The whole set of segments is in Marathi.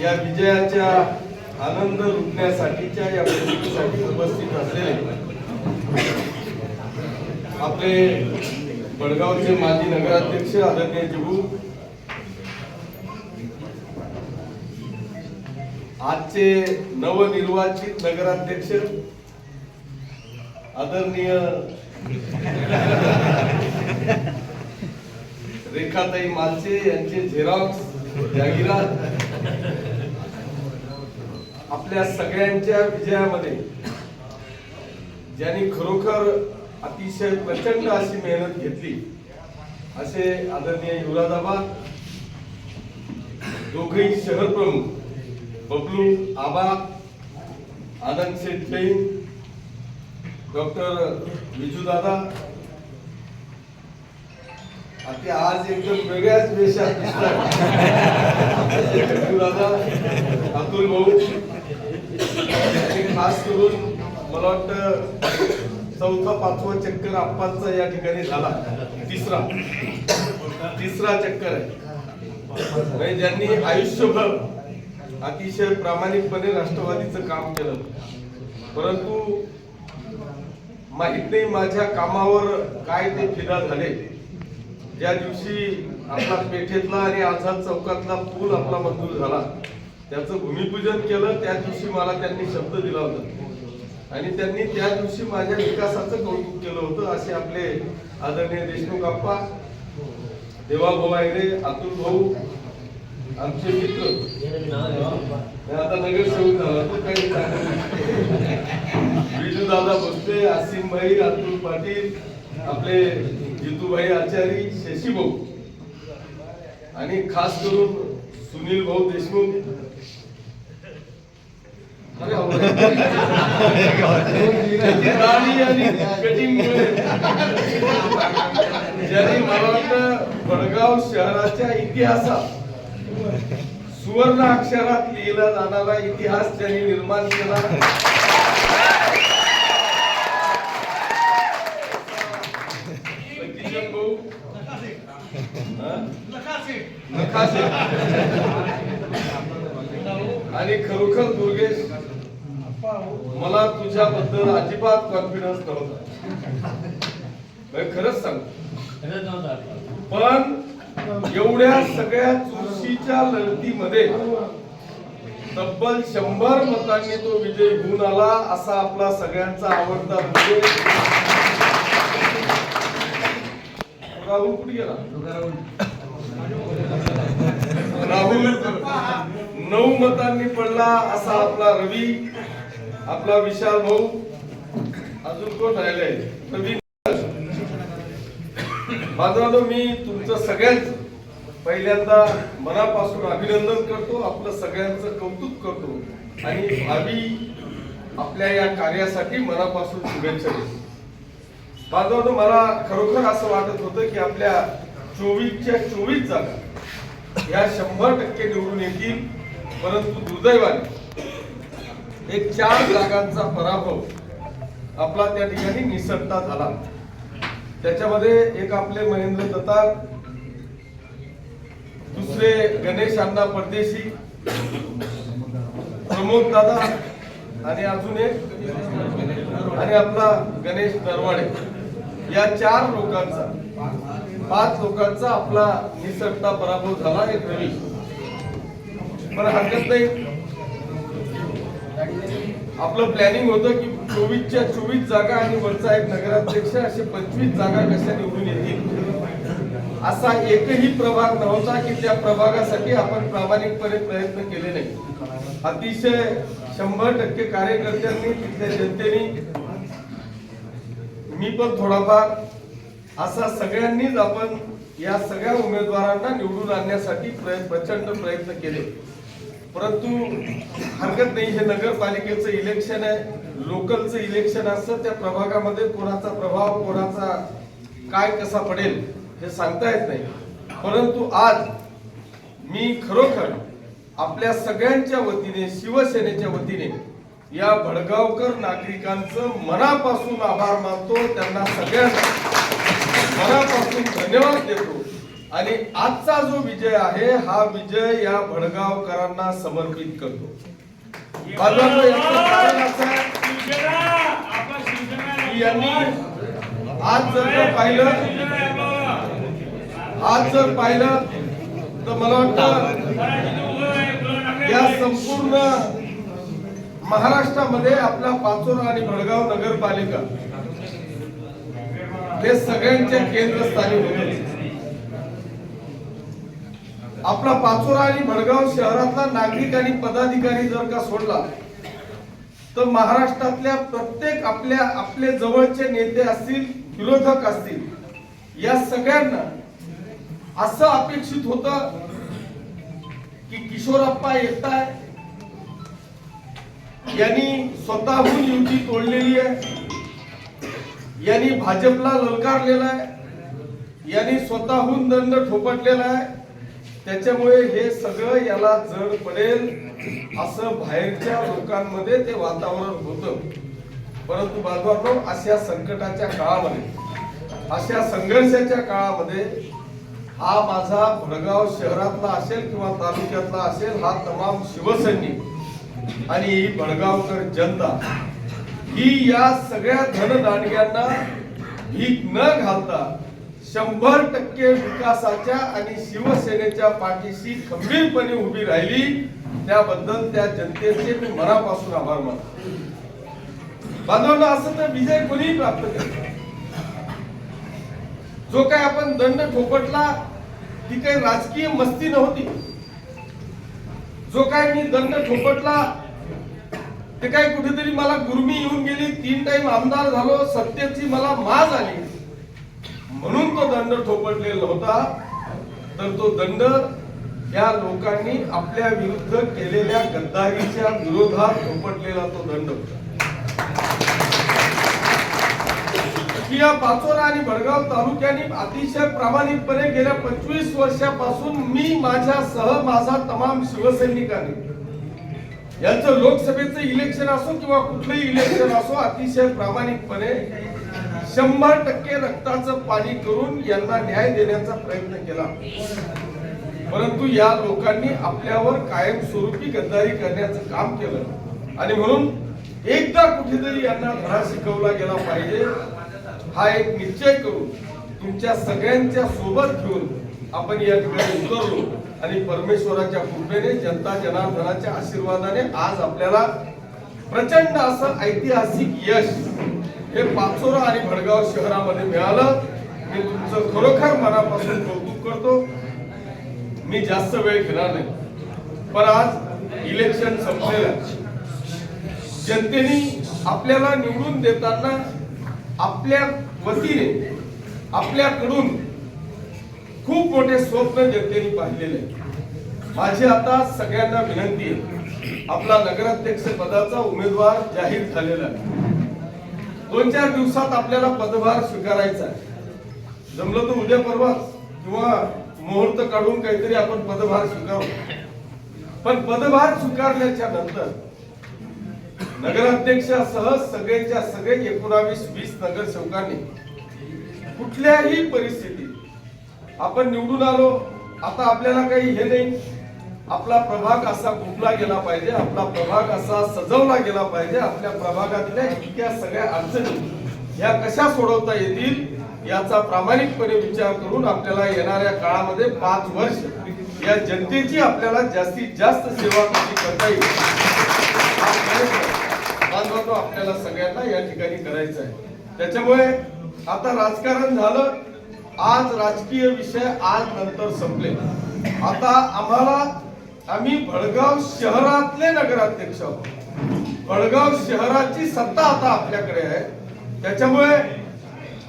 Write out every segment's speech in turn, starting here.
या विजयाच्या आनंद लुटण्यासाठीच्या या बैठकीसाठी उपस्थित असलेले आपले बडगावचे माजी नगराध्यक्ष आदरणीय जिबू आजचे नवनिर्वाचित नगराध्यक्ष आदरणीय रेखाताई मालचे यांचे झेरॉक्स जागिरात आपल्या सगळ्यांच्या विजयामध्ये ज्यांनी खरोखर अतिशय प्रचंड अशी मेहनत घेतली असे आदरणीय युवराजाबा दोघही शहर प्रमुख बबलू आबा आनंद शेठ जैन डॉक्टर विजूदादा ते आज एकदम वेगळ्याच वेशात दिसतात. विजू अतुल भाऊ खास करून मला वाटतं चौथा पाचवा चक्कर आप्पांचा या ठिकाणी झाला. तिसरा. तिसरा चक्कर आहे. म्हणजे ज्यांनी आयुष्यभर अतिशय प्रामाणिकपणे राष्ट्रवादीचं काम केलं. परंतु माहीत नाही माझ्या कामावर काय ते फिदा झाले. ज्या दिवशी आपला पेठेतला आणि आझाद चौकातला पूल आपला मंजूर झाला. त्याचं भूमिपूजन केलं त्या दिवशी मला त्यांनी शब्द दिला होता. आणि त्यांनी त्या दिवशी माझ्या विकासाचं कौतुक केलं होतं असे आपले आदरणीय देशमुख आप्पा देवा भवायरे अतुल भाऊ आमचे मित्र. आता आता नगरसेवक झाला तो काही विजू दादा भोसले आसिम भाई अतुल पाटील आपले जितूभाई आचारी शशी भाऊ. आणि खास करून सुनील भाऊ देशमुख. दाढी आणि कटिंग ज्यांनी मला वाटतं भडगाव शहराच्या इतिहासात सुवर्ण अक्षरात लिहिला जाणारा इतिहास त्यांनी निर्माण केला. आणि खरोखर दुर्गेश मला तुझ्याबद्दल अजिबात कॉन्फिडन्स नव्हता. म्हणजे खरंच सांगतो. पण एवढ्या सगळ्या चुरशीच्या लढतीमध्ये तब्बल शंभर मतांनी तो विजय होऊन आला असा आपला सगळ्यांचा आवडता विजय राहुल कुठे गेला? राहुल नऊ मतांनी पडला असा आपला रवी. आपला विशाल भाऊ अजून कोण राहिलाय? रवी बांधवांनो मी तुमचं सगळ्यांच पहिल्यांदा मनापासून अभिनंदन करतो आपलं सगळ्यांचं कौतुक करतो आणि भावी आपल्या या कार्यासाठी मनापासून शुभेच्छा देतो. बांधवांनो मला खरोखर असं वाटत होतं की आपल्या चोवीसच्या चोवीस जागा या शंभर टक्के निवडून येतील परंतु दुर्दैवाने एक चार जागांचा पराभव आपला त्या ठिकाणी निसटता झाला. त्याच्यामध्ये एक आपले महेंद्र दत्तार दुसरे गणेश अण्णा परदेशी प्रमोद दादा आणि अजून एक आणि आपला गणेश नरवाडे या चार लोकांचा पाच लोकांचा आपला निसटता पराभव झाला एक रवी पण हरकत नाही. आपलं प्लॅनिंग होतं की चोवीसच्या चोवीस जागा आणि वरचा एक नगराध्यक्ष असे पंचवीस जागा कशा निवडून येतील? असा एकही प्रभाग नव्हता की त्या प्रभागासाठी आपण प्रामाणिकपणे प्रयत्न केले नाही. अतिशय शंभर टक्के कार्यकर्त्यांनी तिथल्या जनतेने मी पण थोडाफार असा सगळ्यांनीच आपण या सगळ्या उमेदवारांना निवडून आणण्यासाठी प्रयत्न प्रचंड प्रयत्न केले. परंतु हरकत नाही हे नगरपालिकेचं इलेक्शन आहे. लोकलचं इलेक्शन असतं त्या प्रभागामध्ये कोणाचा प्रभाव कोणाचा काय कसा पडेल हे सांगता येत नाही. परंतु आज मी खरोखर आपल्या सगळ्यांच्या वतीने शिवसेनेच्या वतीने या भडगावकर नागरिकांचं मनापासून आभार मानतो त्यांना सगळ्यांना मनापासून धन्यवाद देतो. आणि आजचा जो विजय आहे हा विजय या भडगावकरांना समर्पित करतो. यांनी आज जर पाहिलं आज जर पाहिलं तर मला वाटतं या संपूर्ण महाराष्ट्रामध्ये आपला पाचोरा आणि भडगाव नगरपालिका हे सगळ्यांच्या केंद्रस्थानी होते आपला पाचोरा आणि भडगाव शहरातला नागरिक आणि पदाधिकारी जर का सोडला तर महाराष्ट्रातल्या प्रत्येक आपल्या आपले जवळचे नेते असतील विरोधक असतील या सगळ्यांना असं अपेक्षित होत की किशोरप्पा येताय यांनी स्वतःहून युती तोडलेली आहे यांनी भाजपला ललकारलेला आहे यांनी स्वतःहून दंड ठोपटलेला आहे त्याच्यामुळे हे सगळं याला जड पडेल असं बाहेरच्या लोकांमध्ये ते वातावरण होतं. परंतु बांधवांनो अशा संकटाच्या काळामध्ये अशा संघर्षाच्या काळामध्ये हा माझा भडगाव शहरातला असेल किंवा तालुक्यातला असेल हा तमाम शिवसैनिक आणि ही भडगावकर जनता ही या सगळ्या धनदांडग्यांना भीक न घालता शंभर टक्के विकासाच्या आणि शिवसेनेच्या पाठीशी खंबीरपणे उभी राहिली त्याबद्दल त्या जनतेचे मी मनापासून आभार मानतो. बांधवांना असं तर विजय कोणीही प्राप्त करत जो काय आपण दंड ठोपटला ती काही राजकीय मस्ती नव्हती. जो काय मी दंड ठोपटला ते काय कुठेतरी मला गुरमी येऊन गेली तीन टाइम आमदार झालो सत्तेची मला माज आली. म्हणून तो दंड थोपटलेला होता तर तो दंड या लोकांनी आपल्या विरुद्ध केलेल्या गद्दारीच्या विरोधात थोपटलेला तो दंड होता. की या पाचोरा आणि भडगाव तालुक्याने अतिशय प्रामाणिकपणे गेल्या पंचवीस वर्षापासून मी माझ्यासह माझा तमाम शिवसैनिकांनी यांचं लोकसभेचं इलेक्शन असो किंवा कुठलंही इलेक्शन असो अतिशय प्रामाणिकपणे शंभर टक्के रक्ताचं पाणी करून यांना न्याय देण्याचा प्रयत्न केला. परंतु या लोकांनी आपल्यावर कायमस्वरूपी गद्दारी करण्याचं काम केलं. आणि म्हणून एकदा कुठेतरी यांना धडा शिकवला गेला पाहिजे. हा एक निश्चय करून तुमच्या सगळ्यांच्या सोबत घेऊन आपण या ठिकाणी उतरलो. आणि परमेश्वराच्या कृपेने जनता जनार्दनाच्या आशीर्वादाने आज आपल्याला प्रचंड असं ऐतिहासिक यश हे पाचोरा आणि भडगाव शहरामध्ये मिळालं. मी तुमचं खरोखर मनापासून कौतुक करतो. मी जास्त वेळ घेणार नाही. पण आज इलेक्शन संपलेलं जनतेने आपल्याला निवडून देताना आपल्या वतीने आपल्याकडून खूप मोठे स्वप्न जनतेने पाहिलेले. माझी आता सगळ्यांना विनंती आहे. आपला नगराध्यक्ष पदाचा उमेदवार जाहीर झालेला आहे दोन चार दिवसात आपल्याला पदभार स्वीकारायचा आहे. जमलं तर उद्या परवा किंवा मुहूर्त काढून काहीतरी आपण पदभार स्वीकारू. पण पदभार स्वीकारल्याच्या नंतर नगराध्यक्षासह सगळेच्या सगळे एकोणावीस वीस नगरसेवकांनी कुठल्याही परिस्थितीत आपण निवडून आलो आता आपल्याला काही हे नाही. आपला प्रभाग असा कुठला गेला पाहिजे आपला प्रभाग असा सजवला गेला पाहिजे आपल्या प्रभागातल्या इतक्या सगळ्या अडचणी या कशा सोडवता येतील याचा प्रामाणिकपणे विचार करून आपल्याला येणाऱ्या काळामध्ये पाच वर्ष या जनतेची आपल्याला जास्तीत जास्त सेवा कशी करता येईल बांधवांनो आपल्याला सगळ्यांना या ठिकाणी करायचा आहे. त्याच्यामुळे आता राजकारण झालं आज राजकीय विषय आज नंतर संपले. आता आम्हाला आम्ही भडगाव शहरातले नगराध्यक्ष आहोत. भडगाव शहराची सत्ता आता आपल्याकडे आहे. त्याच्यामुळे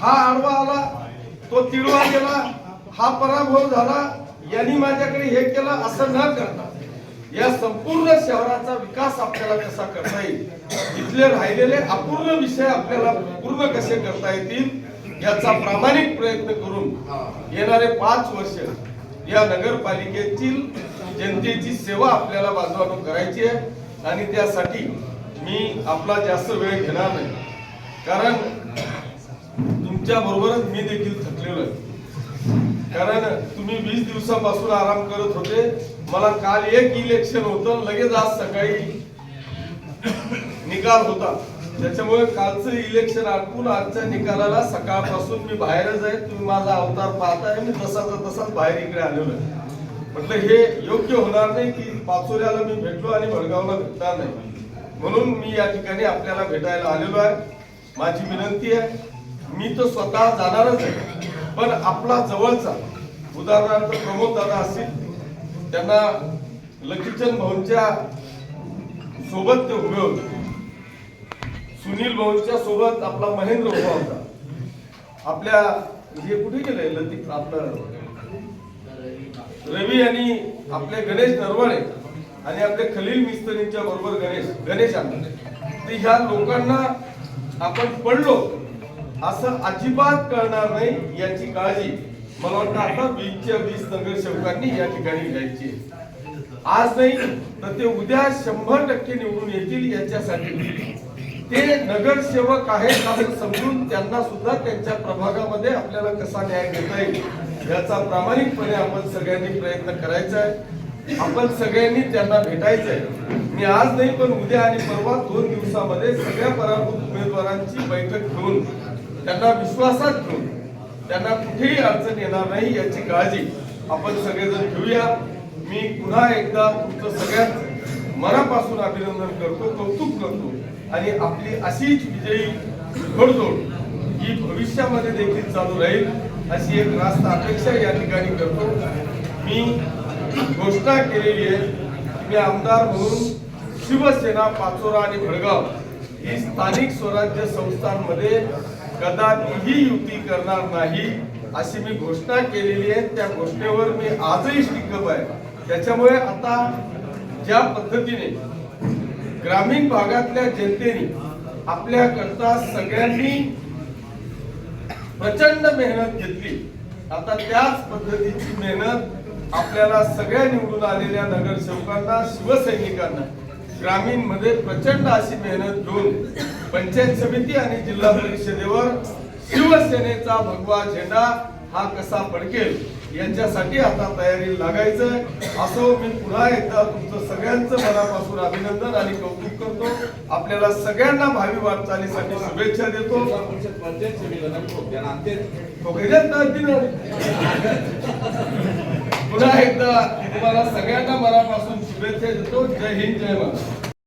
हा आडवा आला तो तिडवा गेला हा पराभव झाला यांनी माझ्याकडे हे केलं असं न करता. या संपूर्ण शहराचा विकास आपल्याला कसा करता येईल? इथले राहिलेले अपूर्ण विषय आपल्याला पूर्ण कसे करता येतील याचा प्रामाणिक प्रयत्न करून येणारे पाच वर्ष या नगरपालिकेतील जनतेची सेवा आपल्याला बाजूला करायची आहे आणि त्यासाठी मी आपला जास्त वेळ घेणार नाही. कारण तुमच्या बरोबरच मी देखील थकलेलो आहे. कारण तुम्ही वीस दिवसापासून आराम करत होते. मला काल एक इलेक्शन होतं लगेच आज सकाळी निकाल होता. त्याच्यामुळे कालचं इलेक्शन आटपून आजच्या निकालाला सकाळपासून मी बाहेरच आहे. तुम्ही माझा अवतार पाहताय. मी तसाचा तसाच बाहेर इकडे आलेलो आहे. म्हटलं हे योग्य होणार नाही की पाचोऱ्याला मी भेटलो आणि भडगावला भेटणार नाही. म्हणून मी या ठिकाणी आपल्याला भेटायला आलेलो आहे. माझी विनंती आहे मी तर स्वतः जाणारच आहे पण आपला जवळचा उदाहरणार्थ प्रमोद दादा असतील त्यांना लकीचंद भाऊंच्या सोबत ते उभे होते. सुनील भाऊंच्या सोबत आपला महेंद्र उभा होता. आपल्या हे कुठे गेले? लतिक आपलं रवी आणि आपले गणेश नरवाळे आणि आपले खलील मिस्त्रींच्या बरोबर गणेश गणेश आले ते ह्या लोकांना आपण पडलो असं अजिबात कळणार नाही याची काळजी. मला वाटतं आता वीसच्या वीस नगरसेवकांनी या ठिकाणी घ्यायची आज नाही तर ते उद्या शंभर टक्के निवडून येतील याच्यासाठी. ते नगरसेवक आहेत असं समजून त्यांना सुद्धा त्यांच्या प्रभागामध्ये आपल्याला कसा न्याय देता येईल? याचा प्रामाणिकपणे आपण सगळ्यांनी प्रयत्न करायचा आहे. आपण सगळ्यांनी त्यांना भेटायचं आहे. मी आज नाही पण उद्या आणि परवा दोन दिवसामध्ये सगळ्या पराभूत उमेदवारांची बैठक घेऊन त्यांना विश्वासात घेऊन त्यांना कुठेही अडचण येणार नाही याची काळजी आपण सगळेजण घेऊया. मी पुन्हा एकदा तुमचं सगळ्यांचं मनापासून अभिनंदन करतो कौतुक करतो आणि आपली अशीच विजयी घोडदौड ही भविष्यामध्ये देखील चालू राहील. अशी एक रास्त अपेक्षा या ठिकाणी करतो. मी घोषणा केलेली आहे मी आमदार म्हणून शिवसेना पाचोरा आणि भडगाव ही स्थानिक स्वराज्य संस्थांमध्ये कदापिही युती करणार नाही अशी मी घोषणा केलेली आहे. त्या घोषणेवर मी आजही टिकप आहे. त्याच्यामुळे आता ज्या पद्धतीने ग्रामीण भागातल्या जनतेने आपल्याकरता सगळ्यांनी प्रचंड मेहनत घेतली. आता त्याच पद्धतीची मेहनत आपल्याला सगळ्या निवडून आलेल्या नगरसेवकांना शिवसैनिकांना. ग्रामीणमध्ये प्रचंड अशी मेहनत घेऊन पंचायत समिती आणि जिल्हा परिषदेवर शिवसेनेचा भगवा झेंडा हा कसा फडकेल? यांच्यासाठी आता तयारी लागायचं असं मी पुन्हा एकदा तुमचं सगळ्यांचं मनापासून अभिनंदन आणि कौतुक करतो. आपल्याला सगळ्यांना भावी वाटचालीसाठी शुभेच्छा देतो. दिलं. पुन्हा एकदा तुम्हाला सगळ्यांना मनापासून शुभेच्छा देतो. जय हिंद जय महाराष्ट्र.